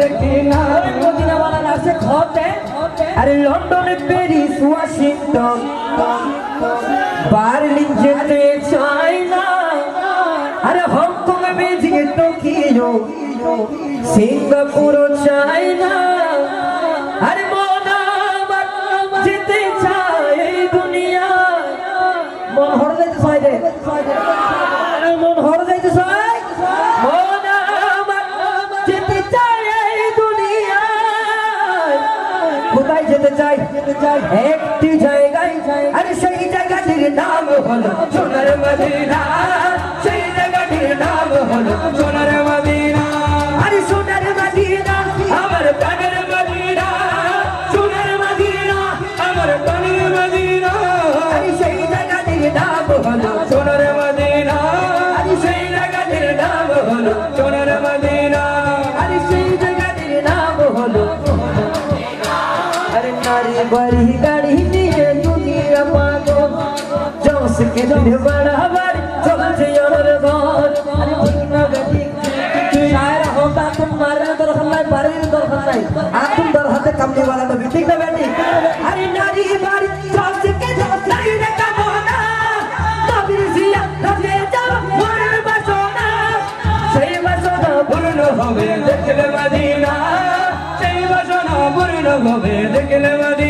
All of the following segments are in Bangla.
দেখি না মদিনা বানান আছে খতে আরে লন্ডনে প্যারিস ওয়াশিংটন। বার্লিন যেতে চাই না। আরে হংকং বেজিং টোকিও। সিঙ্গাপুর চাই না। আরে মন যেতে চাই দুনিয়া। মন হলো সোনার মদিনা সেই জায়গাটির নাম হলো সোনার মদিনা। আরে সোনার মদিনা। আমার প্রাণের মদিনা সোনার মদিনা আমার প্রাণের মদিনা। আরে সেই জায়গাটির নাম হলো সোনার মদিনা আরে সেই জায়গাটির নাম হলো সোনার মদিনা। আরে সেই জায়গাটির নাম হলো আরে নারী বাড়ি গাড়ি জোসকে দিন চলছে ওর ঘর। আরে ঠিক না শায়রা হোতা তুম মারে দরকার নাই বাড়ি দরকার নাই। আতুম দর হাতে কামনি वाला নবী ঠিক না বেটি? আরে নারী বাড়ি জোসকে জোসকে রে কামনা। নবীর জিয়া নবী যাও মনের বাসনা। সেই বাসনা পূর্ণ হবে, দেখলে মদিনা। সেই বাসনা পূর্ণ হবে, দেখলে মদিনা।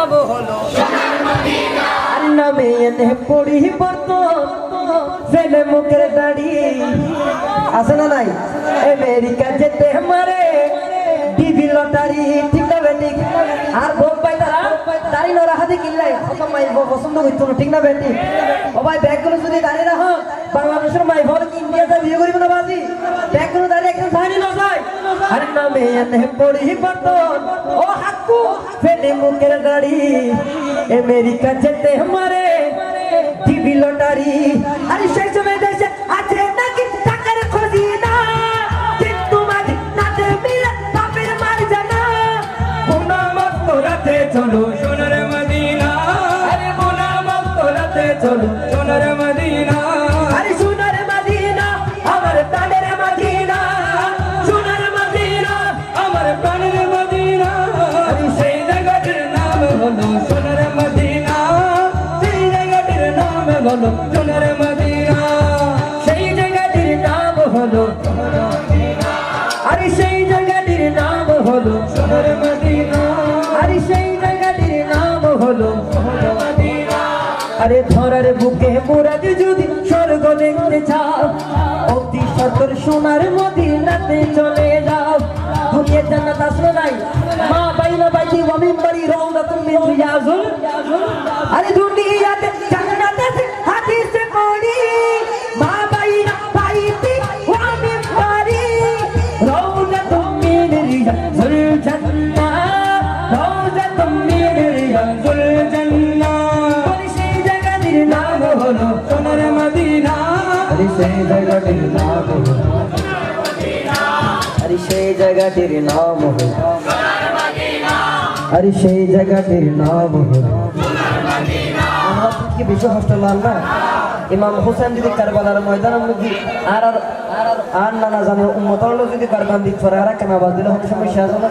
নাম হলো। আর নামে এনে পড়ি পড়তো ছেলে মুখের দাড়ি। আছে না নাই? আমেরিকা যেতে মারে টিভি লটারি, ঠিক আর ভোগ পাই কিনলাই পছন্দ করতো ঠিক না বেটি ও ভাই, ব্যাগগুলো যদি দাঁড়িয়ে রাখো, বাংলাদেশের মাই ভর কি ইন্ডিয়াতে বিয়ে করিব না বাজি? ব্যাগগুলো দাঁড়িয়ে একদম দাঁড়ি না আরে নামে এনে পড়তো ও হাক্কু ফেলে মুখের দাড়ি আমেরিকা যেতে মারে। TV lottery. আরে সেই হলো সোনার মদিনা। সেই জায়গাটির বুকে মুরাদ যদি স্বর্গ দেখতে চাও, অতি সতর সোনার মদিনাতে চলে যাও। দুনিয়া জান্নাত আসলো নাই। মা বাইনা বাইতি ওয়া রাউদাতুম মিন রিয়াজুল। আরে দুনিয়াতে সেই জায়গাটির নাম আরে সেই জায়গাটির নাম হলো আরে সেই জায়গাটির নাম হলো কি বেশি কষ্ট লাল না? ইমাম হোসেন যদি কারবালার ময়দান মধ্যে আর আর আর- আর না না জানে উম্মতর যদি কারবান দিক করে আর কেন আবাজ দিলে হতে সমস্যা আছে না?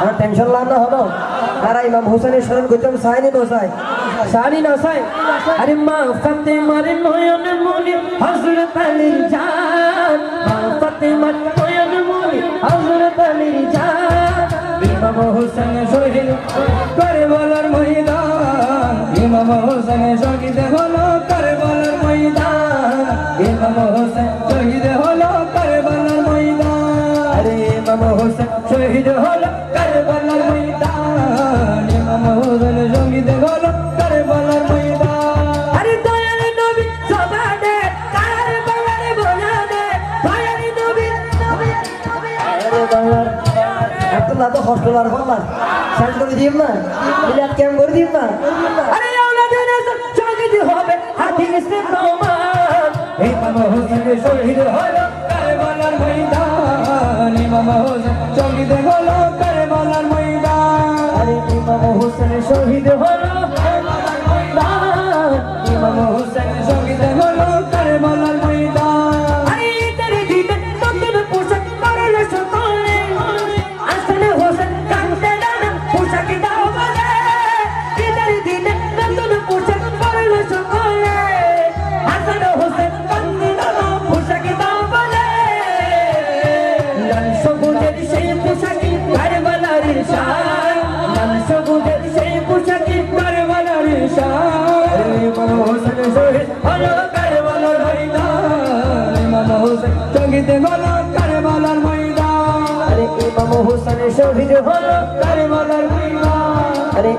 আমার টেনশন লাল না হলো? আর ইমাম হোসেনের স্মরণ করতে আমি সাইনি নসাই সারি নসাই আরে মা ফতে মারে নয়ন মুনি হজরত আলীর জান। মা ফতে মারে নয়ন মুনি হজরত আলীর জান। ইমাম হোসেন শহীদ করে বলার ময়দান। ইমাম হোসেন শহীদ হলো করে বলার ময়দান। ইমাম হোসেন শহীদ হলো করে বলার ময়দান। আরে ইমাম হোসেন শহীদ হলো হস্টেলার বললাম সাইড করে দিম না। মিলাদ ক্যাম্প করে দিম না। আরে আওলাদের শহীদ হবে হাতি ইসলাম রহমান ইমাম হোসেন শহীদ হলো কারবালার ময়দান। ইমাম হোসেন শহীদ হলো কারবালার ময়দান। আরে ইমাম হোসেন শহীদ হলো শহীদ হলো কারবালার ময়দান। আরে ইমাম হোসেন শহীদ হলো কারবালার ময়দান। আরে